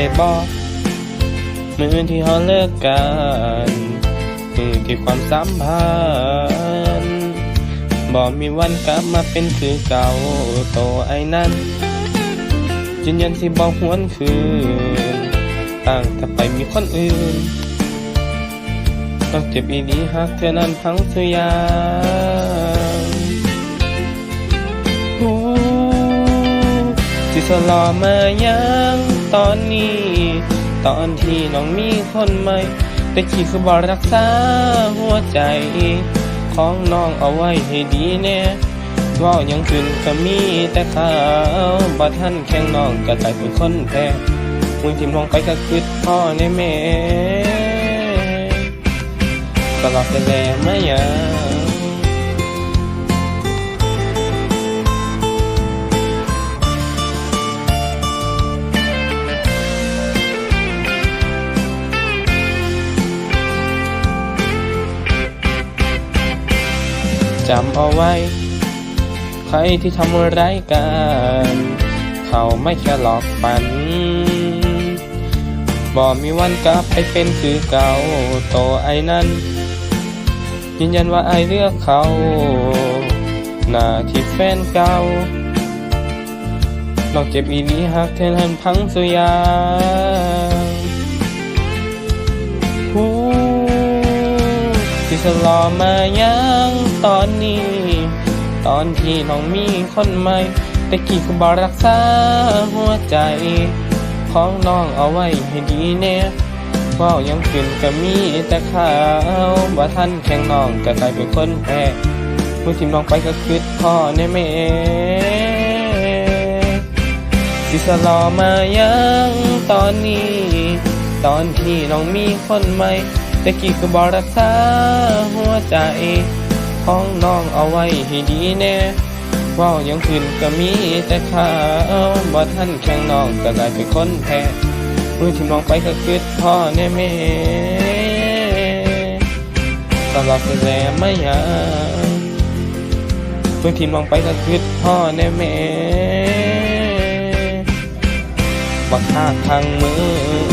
ได้บอกมือที่เขาเลิกกันมือที่ความสัมพันธ์บอกมีวันกลับมาเป็นคือเก่าโตไอ้นั้นยืนยันสิบอกหวนคืนตั้งแต่ไปมีคนอื่นต้องเจ็บอีดีหากเธอนั้นพังสยาง สิสลอมายังตอนนี้ ตอนที่น้องมีคนใหม่ แต่ขี้คือบอรักษาหัวใจของน้องเอาไว้ให้ดีแน่ว่ายังขึ้นก็มีแต่ข่าวบ่ท่านแข่งน้องก็กลายเป็นคนแพ้มึงทิมลงไปก็คิดพ่อในแม่ตลอดแต่แลไม่ยาง จำเอาไว้ ใครที่ทำร้ายกัน เขาไม่แค่หลอกปัน บ่มีวันกลับไปเป็นคือเก่าโตไอ้นั้น ยืนยันว่าไอเลือกเขา หน้าที่แฟนเก่านอกเจ็บอีนี้หากเธอหันพังสุยาง ที่สลอมายังตอนนี้ ตอนที่น้องมีคนใหม่แต่กี่ก็บอรักษาหัวใจ ของน้องเอาไว้ให้ดีแน่ว่ายังขึ้นก็มีแต่ข่าวว่าท่านแข่งน้องก็กลายเป็นคนแพ้ผู้ทิมน้องไปก็คืดพ่อในแม่สิสลอมายังตอนนี้ ตอนที่น้องมีคนใหม่ แต่กี่ก็บอรักษาหัวใจของน้องเอาไว้ให้ดีแน่เว่ายังขึ้นก็มีแต่ข่าวว่ท่านแข่งน้องก็กลายเป็นคนแพ้มือที่มองไปก็คิดพ่อแน่แม่ตลอดแลไม่ยางมือที่มองไปก็คิดพ่อแน่แม่บักหักทางมือ